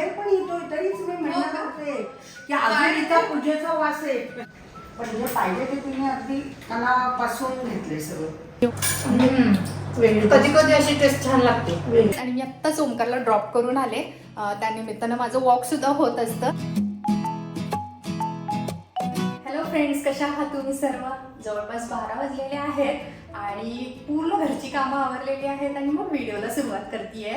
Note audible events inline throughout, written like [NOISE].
बाहेर पण येतोय तरीच मी म्हणत हो. का? होते की अजून इथं पूजेचा वास आहे. पण जे पाहिजे ते तिने अगदी मनापासून घेतले सगळं. कधी कधी अशी टेस्ट छान लागते. आणि मी आत्ताच ओमकारला ड्रॉप करून आले. अं, त्यानिमित्तानं माझं वॉक सुद्धा होत असतं. हॅलो फ्रेंड्स कशा आहात तुम्ही सर्व? जवळपास बारा वाजलेले आहेत. आणि पूर्ण घरची कामं आवरलेली आहेत आणि मग व्हिडिओला सुरुवात करते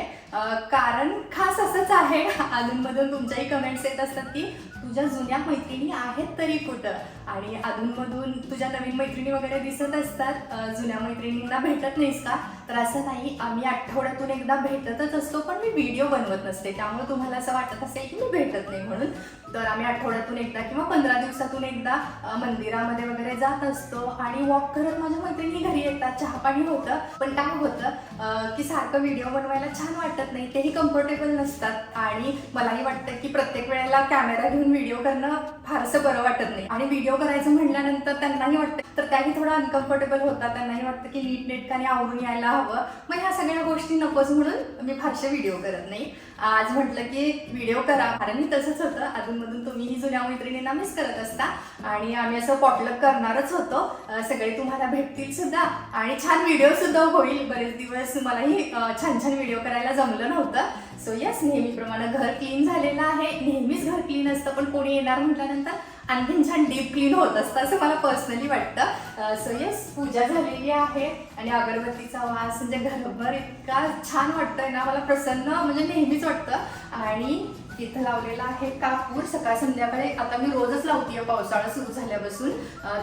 कारण खास असंच आहे अधूनमधून तुमच्याही कमेंट्स येत असतात की तुझ्या जुन्या मैत्रिणी आहेत तरी कुठं? आणि अधूनमधून तुझ्या नवीन मैत्रिणी वगैरे दिसत असतात. जुन्या मैत्रिणींना भेटत नाहीस का? तर असं नाही आम्ही आठवड्यातून एकदा भेटतच असतो पण मी व्हिडिओ बनवत नसते. त्यामुळे तुम्हाला असं वाटत असेल की मी भेटत नाही म्हणून. तर आम्ही आठवड्यातून एकदा किंवा पंधरा दिवसातून एकदा मंदिरामध्ये वगैरे जात असतो आणि वॉक करत माझ्या मैत्रिणी घरी येतात. चहा पाणी होतं पण काय होतं की सारखं व्हिडिओ बनवायला छान वाटत नाही तेही कम्फर्टेबल नसतात. आणि मलाही वाटतं की प्रत्येक वेळेला कॅमेरा घेऊन व्हिडिओ करणं फारसं बरं वाटत नाही. आणि व्हिडिओ करायचं म्हटल्यानंतर त्यांनाही वाटतं तर त्याही थोडं अनकम्फर्टेबल होतात. त्यांनाही वाटतं की नीट नेटकाने आवरून यायला हवं मग ह्या सगळ्या गोष्टी नकोच म्हणून मी फारसे व्हिडिओ करत नाही. आज म्हटलं की व्हिडिओ करा कारण मी तसंच होतं. अजूनमधून तुम्हीही जुन्या मैत्रिणींना मिस करत असता. आणि आम्ही असं पॉटलक करणारच होतो. सगळे तुम्हाला भेटतील सुद्धा. आणि छान व्हिडिओ सुद्धा होईल. बरेच दिवस मलाही छान छान व्हिडिओ करायला जमलं नव्हतं. सो यस नेहमीप्रमाणे घर क्लीन झालेलं आहे. नेहमीच घर क्लीन असतं पण कोणी येणार म्हटल्यानंतर आणखीन छान डीप क्लीन होत असतं असं मला पर्सनली वाटतं. Uh, सो येस पूजा झालेली आहे आणि अगरबत्तीचा वास म्हणजे घरभर इतका छान वाटतोय ना मला प्रसन्न म्हणजे नेहमीच वाटतं. आणि इथं लावलेला आहे कापूर. सकाळ संध्याकाळी आता मी रोजच लावतीये पावसाळा सुरू झाल्यापासून.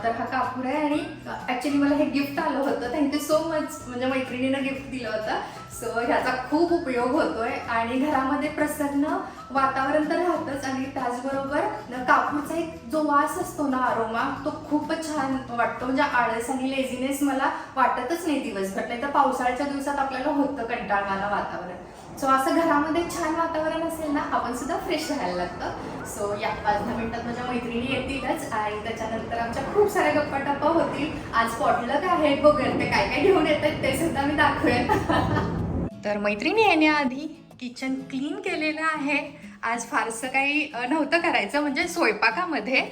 तर हा कापूर आहे आणि ऍक्च्युली मला हे गिफ्ट आलं होतं. थँक्यू सो मच म्हणजे मैत्रिणीनं गिफ्ट दिलं होतं. सो ह्याचा खूप उपयोग होतोय. आणि घरामध्ये प्रसन्न वातावरण तर राहतच. आणि त्याचबरोबर कापूरचा एक जो वास असतो ना अरोमा तो खूपच छान वाटतो. म्हणजे आळस आणि लेझिनेस मला वाटतच नाही दिवसभर. नाही तर पावसाळ्याच्या दिवसात आपल्याला होतं कंटाळवाला वातावरण. सो असं घरामध्ये छान वातावरण असेल ना आपण सुद्धा फ्रेश राहायला लागतं. सो या पाच दहा मिनिटात माझ्या मैत्रिणी येतीलच आणि त्याच्यानंतर आमच्या खूप साऱ्या गप्पा टप्पा होतील. आज पॉटलक आहे बघेल ते काय काय घेऊन येतात ते सुद्धा मी दाखवेन. [LAUGHS] तर मैत्रिणी येण्याआधी किचन क्लीन केलेलं आहे. आज फारसं काही नव्हतं करायचं म्हणजे स्वयंपाकामध्ये.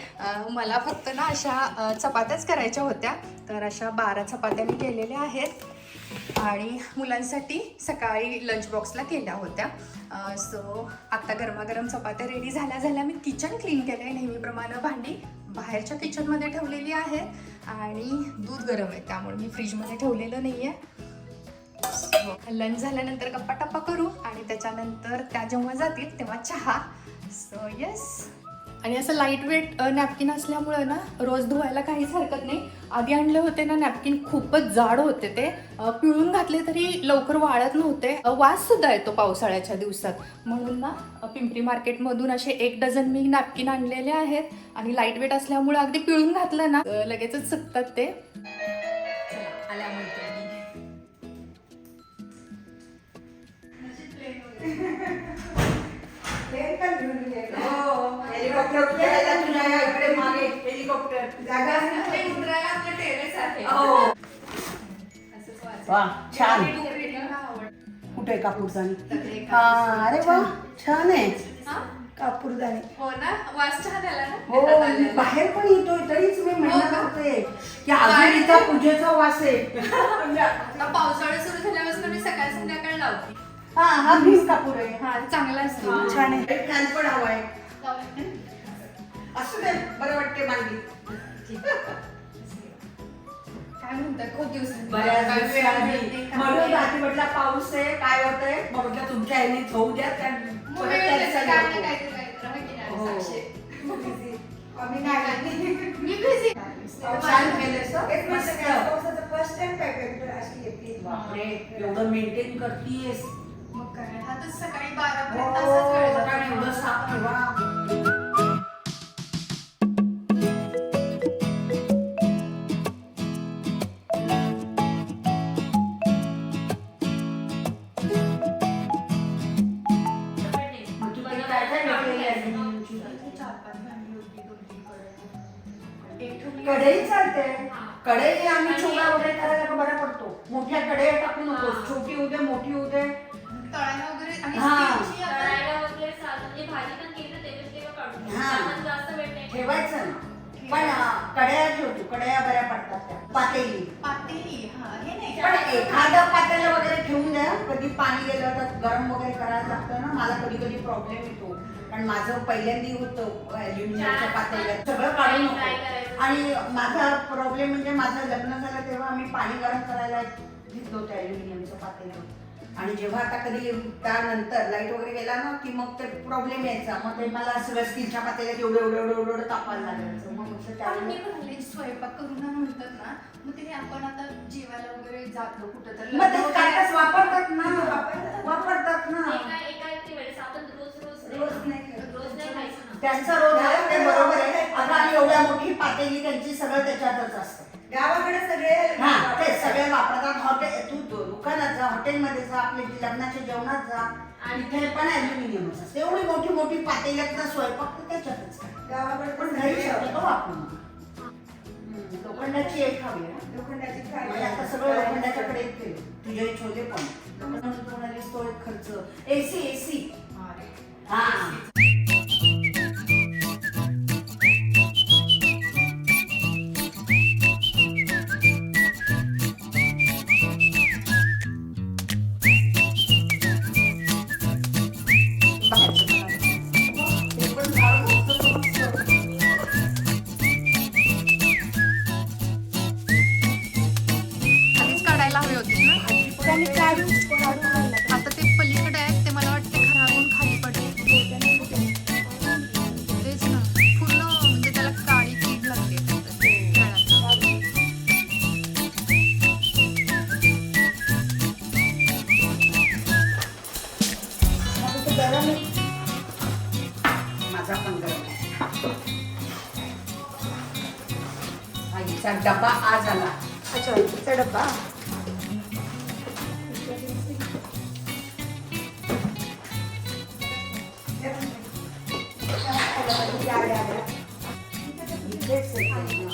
मला फक्त ना अशा चपात्याच करायच्या होत्या. तर अशा बारा चपात्या मी केलेल्या आहेत. आणि मुलांसाठी सकाळी लंच बॉक्सला केल्या होत्या. सो आत्ता गरमागरम चपात्या रेडी झाल्या झाल्या. मी किचन क्लीन केलं आहे नेहमीप्रमाणे. भांडी बाहेरच्या किचनमध्ये ठेवलेली आहे आणि दूध गरम आहे त्यामुळे मी फ्रीजमध्ये ठेवलेलं नाही आहे लंच झाल्यानंतर गप्पा टप्पा करू आणि त्याच्यानंतर त्या जेव्हा जातील तेव्हा चहा. सो येस आणि असं लाइट वेट नॅपकिन असल्यामुळं ना रोज धुवायला काहीच हरकत नाही. आधी आणले होते ना नॅपकिन खूपच जाड होते ते. पिळून घातले तरी लवकर वाळत नव्हते. वास सुद्धा येतो पावसाळ्याच्या दिवसात. म्हणून ना पिंपरी मार्केटमधून असे एक डझन मी नॅपकिन आणलेले आहेत. आणि लाइट वेट असल्यामुळं अगदी पिळून घातलं ना लगेचच सुकतात ते. आल्या मैत्रिणी [LAUGHS] हेलिकॉप्टर उतरायला तुझ्या या इकडे मागे हेलिकॉप्टर जागा आहे ना? ते उतरायला आपलं टेरेस आहे हो. वा छान. कुठे आहे कापूरदानी हा अरे वा छान आहे. हा? कापूरदानी हो ना वास छान आला ना. हो. बाहेर पण येतोय तरीच मी म्हणत हो का? होते की अजून इथं पूजेचा वास आहे. म्हणजे आता पावसाळा सुरू झाल्यापासून मी सकाळ संध्याकाळ लावते. हा हा भीम कापूर आहे. हा चांगला असतो. छान आहे. फॅन पण हवाय [LAUGHS] असू दे बरं वाटते मांडी काय म्हणतात खूप बऱ्याच दिवसांनी. म्हणून. रात्री म्हटलं पाऊस आहे काय होतंय मग म्हटलं तुमच्या ह्याने होऊ द्या त्या परत काय नको. आहे नाही, हो. साक्षी? आम्ही नाही मी busy. छान केलंस हं? एक वर्ष मस्त. काय पावसाचं फर्स्ट टाइम काय पेपर अशी येते बापरे एवढं मेंटेन करतीयस मग काय हा तर सकाळी बारा हो, पर्यंत असाच वेळ कढई आम्ही चोगा वगैरे करायला बरा पडतो. मोठ्या कढई टाकून नको छोटी होऊ दे मोठी होऊ दे हा. स्टीलची आता- ठेवायचं ना. पण अं, ठेवतो. कड्या बऱ्या पडतात पातेली. पातेली पण एखादं पातेलं वगैरे ठेवून द्या. कधी पाणी गेलं तर गरम वगैरे करायला लागतं ना. मला कधी कधी प्रॉब्लेम येतो. पण माझं पहिल्यांदा होतं ॲल्युमिनियमच्या पातेल्यात. सगळं काढून नको. आणि माझा प्रॉब्लेम म्हणजे माझं लग्न झालं तेव्हा आम्ही पाणी गरम करायला घेतलं होतं अल्युमिनियमचं पातेलं. आणि जेव्हा आता कधी त्यानंतर लाइट वगैरे गेला ना की मग ते प्रॉब्लेम यायचा. मग ते मला सगळं स्टीलच्या पातेल्यात एवढं एवढं एवढं एवढं तापायला लागायचं. मग त्यावेळी स्वयंपाक करून म्हणतात ना मग ते आपण आता जेवायला वगैरे जातो कुठं तर मग ते काय वापरतात ना वापरतात ना. रोज नाही. करत. त्यांचा रोज आहे ते बरोबर आहे. आता आणि एवढ्या मोठी पातेली त्यांची सगळं त्याच्यातच असतं. गावाकडे सगळे हा ते सगळे वापरतात. हॉटेल तू दु- दुकानात जा हॉटेलमध्ये जा आपले जे लग्नाच्या जेवणात जा आणि इथे पण अल्युमिनियमच असते. एवढी मोठी मोठी पातेल्यात ना स्वयंपाक तर त्याच्यातच काय. गावाकडे पण पण घरी शक्यतो वापरून लोखंडाची एक हवी आहे लोखंडाची आता सगळं लोखंडाच्याकडे तुझे छोले पण. तू म्हणालीस तो एक खर्च. एसी एसी हा. आईचा डबा आज आला. अच्छा तिचा डब्बा? इथेच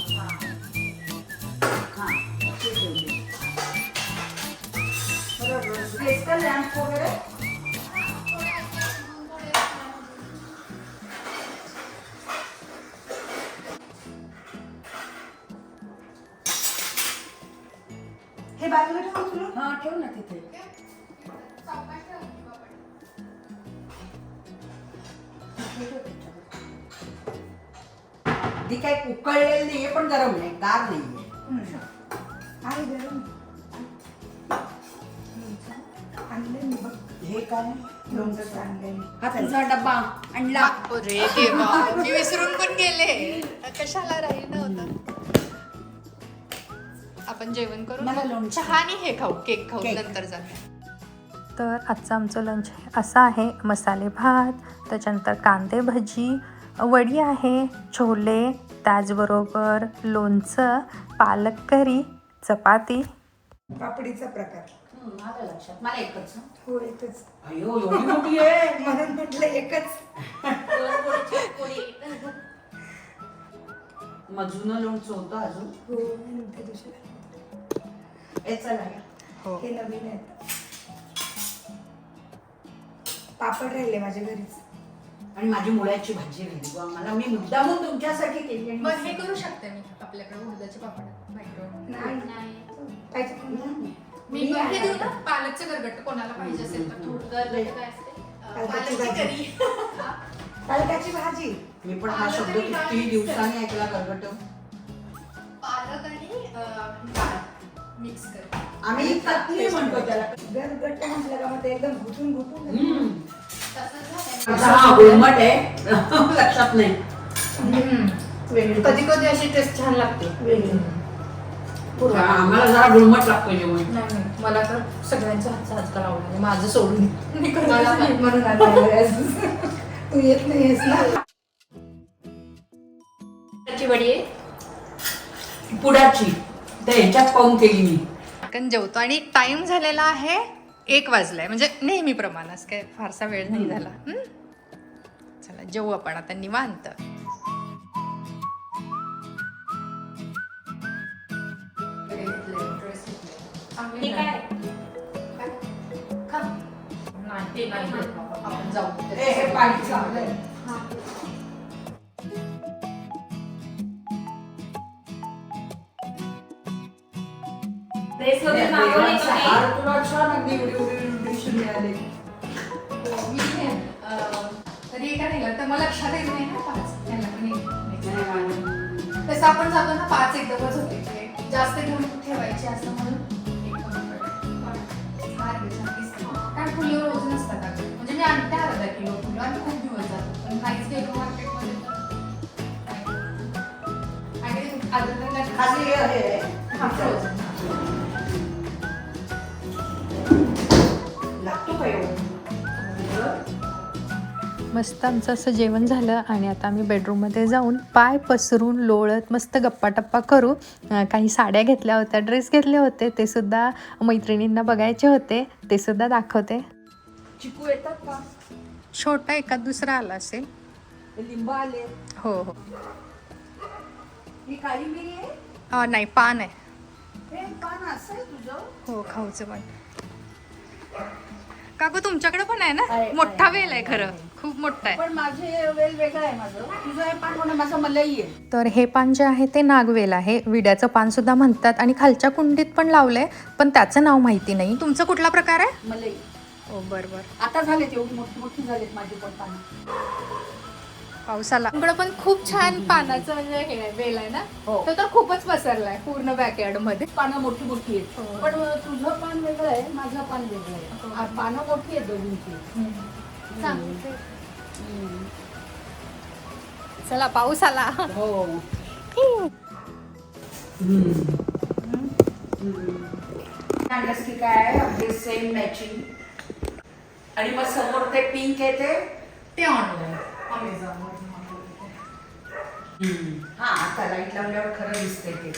हे बाजूला ठेवून तुला हा ठेव ना तिथे. ती काय उकळलेली नाहीये पण गरम नाही गार नाहीये. आहे गरम. आणलं मी बघ. हे काय? लोणचं आणलंय हा तुझा डब्बा आणला. अरे देवा मी विसरून पण गेले. कशाला राहील नव्हतं आपण जेवण करू मला लोणचं. चहा आणि हे खाऊ केक खाऊ. नंतर जाऊया तर आजचं आमचं लंच असं आहे मसाले भात त्याच्यानंतर कांदे भजी वडी आहे छोले त्याचबरोबर लोणचं पालक करी चपाती. पापडीचा प्रकार. हम्म, आलं लक्षात. मला एकच. हं. एकच. [LAUGHS] म्हणून म्हटलं एकच. मग जुनं लोणचं होतं अजून? हो हे चला हो. हे नवीन आहेत. पापड राहिले माझ्या घरीच. आणि माझी मुळ्याची भाजी राहिली. बुवा. मला मी मुद्दामून तुमच्यासाठी केली आणि मग हे करू शकते मी आपल्याकडे उडदाचे पापड. मायक्रोवेव्ह नाही. पाहिजे? मी मी पण हे देऊ ना. पालकचं गरगट कोणाला पाहिजे असेल तर. थोडं गरगट काय असते अं, पालकाची पालकची भाजी. करी. पालकाची भाजी. मी पण हा शब्द किती दिवसांनी ऐकला गरगट पालक आणि अं, मिक्स कर आम्ही तकली म्हणतो त्याला. गरगट्ट म्हटलं का मग ते एकदम घुटून घुटून आता हा गुळमट आहे. [LAUGHS] लक्षात नाही. वेगळी कधी कधी अशी टेस्ट छान लागते. वेगळी. आम्हाला जरा गुळमट लागतं जेवण. नाही नाही, मला तर सगळ्यांच्या हातचा आजकाल आवडला माझं सोडून. मी करतेच मला पण. नाही. म्हणून आता आलोय. तू येत नाहीस ना. त्याची वडी आहे. पुडाची ते ह्याच्यात पाहून केली मी? पटकन जेवतो. आणि टाइम झालेला आहे एक वाजलाय. म्हणजे नेहमीप्रमाणेच काय फारसा वेळ नाही झाला. हं? चला जेवू आपण आता निवांत. हे. आपण जाऊ. ए, हे पाणी चांगलं आहे. मागवले देवाचा होते. हार तुला छान अगदी एवढी एवढी एवढीशी मिळाली हो, मी हे, अं, तरी एका नाही तर मला लक्षात येत नाही ना पाच यांना पण एक- एक. तसं आपण जातो ना पाच एकदमच होते ते जास्त घेऊन ठेवायचे असं म्हणून एक कमी पडलं. हार घे, छान दिसतं. कारण फुलं रोज नसतात अगं. म्हणजे मी आणते अर्धा किलो फुलं आणि खूप दिवस जातात पण काहीच गेलो मार्केटमध्ये तर आणि अजून खाली हे आहे. हा frozen. मस्त आमचं असं जेवण झालं आणि आता आम्ही बेडरूममध्ये जाऊन पाय पसरून लोळत मस्त गप्पा टप्पा करू काही साड्या घेतल्या होत्या ड्रेस घेतले होते. ते सुद्धा मैत्रिणींना बघायचे होते. ते सुद्धा दाखवते. चिकू येतात का? छोटा एखाद दुसरा आला असेल. लिंब आले. हो हो. ही काळी मिरी आहे? अं, नाही पान आहे. हे पान असं आहे तुझं? हो खाऊचं पण काकू तुमच्याकडे पण आहे ना? आहे, मोठा आहे, वेल आहे खरं. खूप मोठा आहे. पण माझे वेल वेगळं आहे माझं. तुझं हे पान कोण माझं मलई आहे. तर हे पान जे आहे ते नागवेल आहे. विड्याचं पान सुद्धा म्हणतात आणि खालच्या कुंडीत पण लावलंय पण त्याचं नाव माहिती नाही. तुमचं कुठला प्रकार आहे? मलई. हो बरोबर आता झालेत एवढी मोठी मोठी झालेत माझी पण पानं. पाऊस आला इकडं पण खूप छान पानाचं म्हणजे हे आहे वेल आहे ना? हो. तो तर खूपच पसरलाय पूर्ण बॅकयार्डमध्ये पानं मोठी मोठी आहेत. पण तुझं पान वेगळं आहे माझं पान वेगळं आहे. आ, पानं मोठी आहेत दोघींची. चला पाऊस आला. हो. आणलंस की काय अगदी सेम मॅचिंग आणि मग समोर ते पिंक येते ते ऑनलाईन हा आता लाइट लावल्यावर खरं दिसते ते.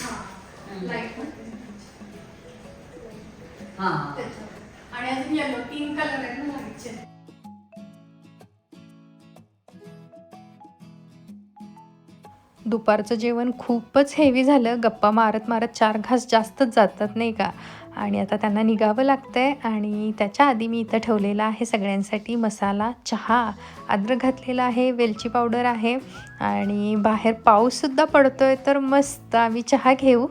हा आणि अजून येलो तीन कलर आहेत ना लाईटचे दुपारचं जेवण खूपच हेवी झालं. गप्पा मारत मारत चार घास जास्तच जातात नाही का? आणि आता त्यांना निघावं लागतंय आणि त्याच्या आधी मी इथं ठेवलेला आहे सगळ्यांसाठी मसाला चहा अद्रक घातलेला आहे वेलची पावडर आहे आणि बाहेर पाऊससुद्धा पडतोय तर मस्त आम्ही चहा घेऊ.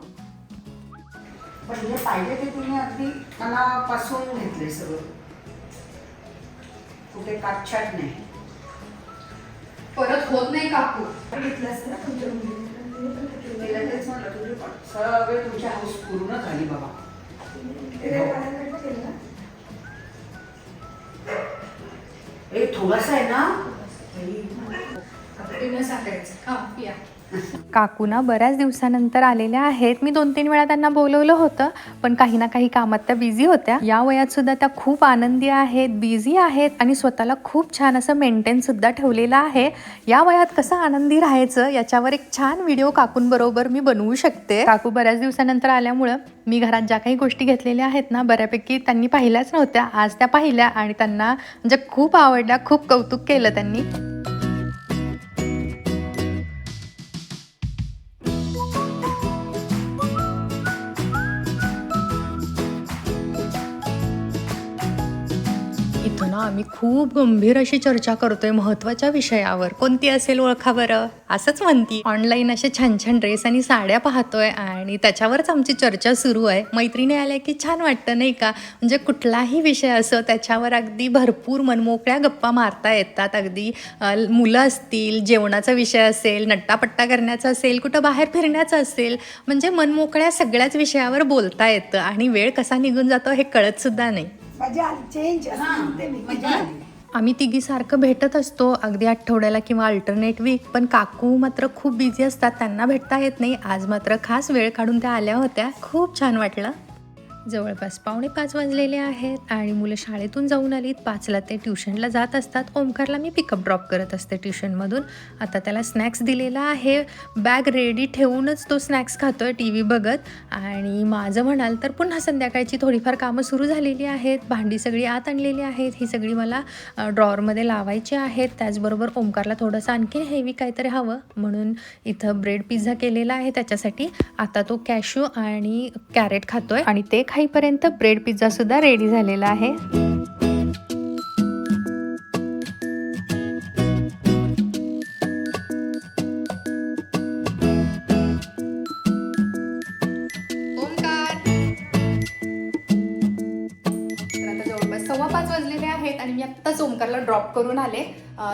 पण जे पाहिजे ते तुम्ही अगदी मनापासून घेतले सगळं. कुठे काटछाट नाही. परत होत नाही काकू घेतलंस ना तुमच्या मुलीने? तिला तेच म्हणलं तुझी पण सगळे तुमच्या हाऊस पूर्ण झाली बाबा. थोडासा आहे ना? बिना काकू ना काकूना बऱ्याच दिवसानंतर आलेल्या आहेत. मी दोन तीन वेळा त्यांना बोलवलं होतं पण काही ना काही कामात त्या बिझी होत्या. या वयात सुद्धा त्या खूप आनंदी आहेत बिझी आहेत आणि स्वतःला खूप छान असं मेंटेन सुद्धा ठेवलेलं आहे. या वयात कसं आनंदी राहायचं याच्यावर एक छान व्हिडिओ काकूंबरोबर मी बनवू शकते. काकू बऱ्याच दिवसानंतर आल्यामुळं मी घरात ज्या काही गोष्टी घेतलेल्या आहेत ना बऱ्यापैकी त्यांनी पाहिल्याच नव्हत्या. आज त्या पाहिल्या आणि त्यांना म्हणजे खूप आवडल्या खूप कौतुक केलं त्यांनी. आम्ही खूप गंभीर अशी चर्चा करतोय महत्त्वाच्या विषयावर. कोणती असेल ओळखा बरं? असंच म्हणती. ऑनलाईन असे छान छान ड्रेस आणि साड्या पाहतोय आणि त्याच्यावरच आमची चर्चा सुरू आहे. मैत्रिणी आल्या की छान वाटतं नाही का? म्हणजे कुठलाही विषय असो त्याच्यावर अगदी भरपूर मनमोकळ्या गप्पा मारता येतात. अगदी मुलं असतील जेवणाचा विषय असेल नट्टापट्टा करण्याचा असेल कुठं बाहेर फिरण्याचं असेल म्हणजे मनमोकळ्या सगळ्याच विषयावर बोलता येतं आणि वेळ कसा निघून जातो हे कळत सुद्धा नाही. मजा आली. चेंज हा मजा आली. आम्ही तिघी सारखं भेटत असतो. अगदी आठवड्याला किंवा अल्टरनेट वीक पण काकू मात्र खूप बिझी असतात. त्यांना भेटता येत नाही. आज मात्र खास वेळ काढून त्या आल्या होत्या. खूप छान वाटलं. जवळपास पावणे पाच वाजलेले आहेत आणि मुलं शाळेतून जाऊन आलीत. पाचला ते ट्युशनला जात असतात. ओमकारला मी पिकअप ड्रॉप करत असते ट्युशनमधून. आता त्याला स्नॅक्स दिलेला आहे. बॅग रेडी ठेवूनच तो स्नॅक्स खातो आहे टी व्ही बघत. आणि माझं म्हणाल तर पुन्हा संध्याकाळची थोडीफार कामं सुरू झालेली आहेत. भांडी सगळी आत आणलेली आहेत. ही सगळी मला ड्रॉवरमध्ये लावायची आहेत. त्याचबरोबर ओमकारला थोडंसं आणखीन हेवी काहीतरी हवं. म्हणून इथं ब्रेड पिझ्झा केलेला आहे. त्याच्यासाठी आता तो कॅशू आणि कॅरेट खातो आहे आणि ते खा खाईपर्यंत ब्रेड पिझ्झासुद्धा रेडी झालेला आहे. वाजलेले आहेत आणि आत्ताच ओमकारला ड्रॉप करून आले.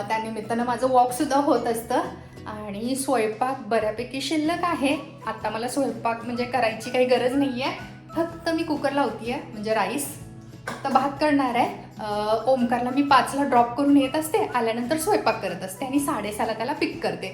त्यानिमित्तानं माझं वॉकसुद्धा होत असतं. आणि स्वयंपाक बऱ्यापैकी शिल्लक आहे. आत्ता मला स्वयंपाक म्हणजे करायची काही गरज नाही आहे फक्त मी कुकर लावतीये आहे म्हणजे राईस. तर भात करणार आहे. ओमकारला मी पाचला ड्रॉप करून येत असते. आल्यानंतर स्वयंपाक करत असते आणि साडेसहाला त्याला पिक करते.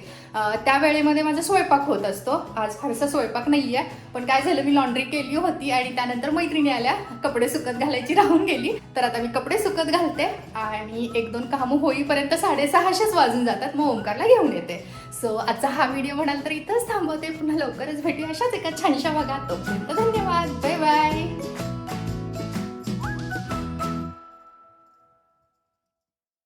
त्या वेळेमध्ये माझा स्वयंपाक होत असतो. आज फारसा स्वयंपाक नाही आहे पण काय झालं मी लॉन्ड्री केली होती आणि त्यानंतर मैत्रिणी आल्या. कपडे सुकत घालायची राहून गेली. तर आता मी कपडे सुकत घालते आणि एक दोन कामं होईपर्यंत साडेसहाशेच वाजून जातात. मग ओमकारला घेऊन येते. सो आजचा हा व्हिडिओ म्हणाल तर इथंच थांबवते. पुन्हा लवकरच भेटू अशाच एका छानशा भागात. तोपर्यंत धन्यवाद. Bye bye